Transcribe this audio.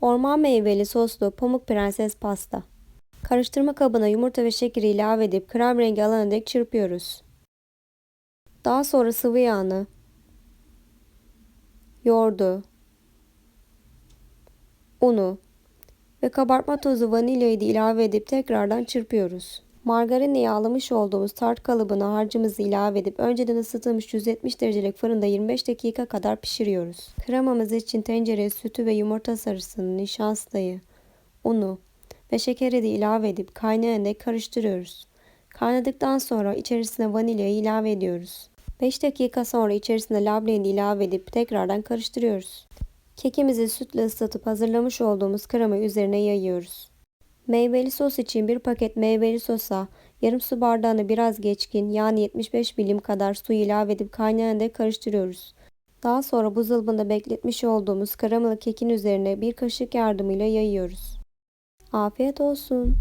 Orman meyveli soslu pamuk prenses pasta. Karıştırma kabına yumurta ve şekeri ilave edip krem rengi alana dek çırpıyoruz. Daha sonra sıvı yağını, yoğurdu, unu ve kabartma tozu vanilyayı da ilave edip tekrardan çırpıyoruz. Margarinle yağlamış olduğumuz tart kalıbına harcımızı ilave edip önceden ısıtılmış 170 derecelik fırında 25 dakika kadar pişiriyoruz. Kremamız için tencereye sütü ve yumurta sarısını, nişastayı, unu ve şekeri de ilave edip kaynayan dek karıştırıyoruz. Kaynadıktan sonra içerisine vanilyayı ilave ediyoruz. 5 dakika sonra içerisine labneyi ilave edip tekrardan karıştırıyoruz. Kekimizi sütle ıslatıp hazırlamış olduğumuz kremayı üzerine yayıyoruz. Meyveli sos için bir paket meyveli sosa yarım su bardağını biraz geçkin yani 75 milim kadar su ilave edip kaynayan dek karıştırıyoruz. Daha sonra buzdolabında bekletmiş olduğumuz kremalı kekin üzerine bir kaşık yardımıyla yayıyoruz. Afiyet olsun.